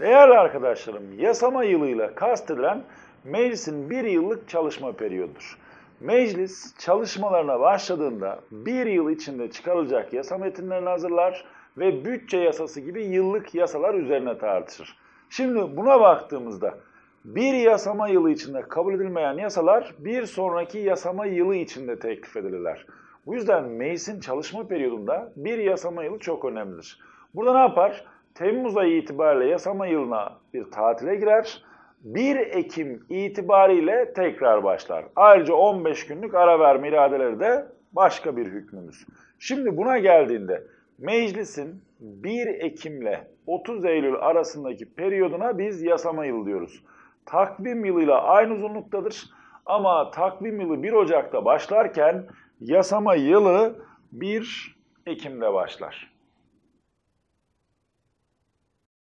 Değerli arkadaşlarım, yasama yılıyla kastedilen meclisin bir yıllık çalışma periyodudur. Meclis çalışmalarına başladığında bir yıl içinde çıkarılacak yasa metinlerini hazırlar ve bütçe yasası gibi yıllık yasalar üzerine tartışır. Şimdi buna baktığımızda bir yasama yılı içinde kabul edilmeyen yasalar bir sonraki yasama yılı içinde teklif edilirler. Bu yüzden meclisin çalışma periyodunda bir yasama yılı çok önemlidir. Burada ne yapar? Temmuz ayı itibariyle yasama yılına bir tatile girer. 1 Ekim itibariyle tekrar başlar. Ayrıca 15 günlük ara verme iradeleri de başka bir hükmümüz. Şimdi buna geldiğinde meclisin 1 Ekim ile 30 Eylül arasındaki periyoduna biz yasama yılı diyoruz. Takvim yılıyla aynı uzunluktadır ama takvim yılı 1 Ocak'ta başlarken yasama yılı 1 Ekim'de başlar.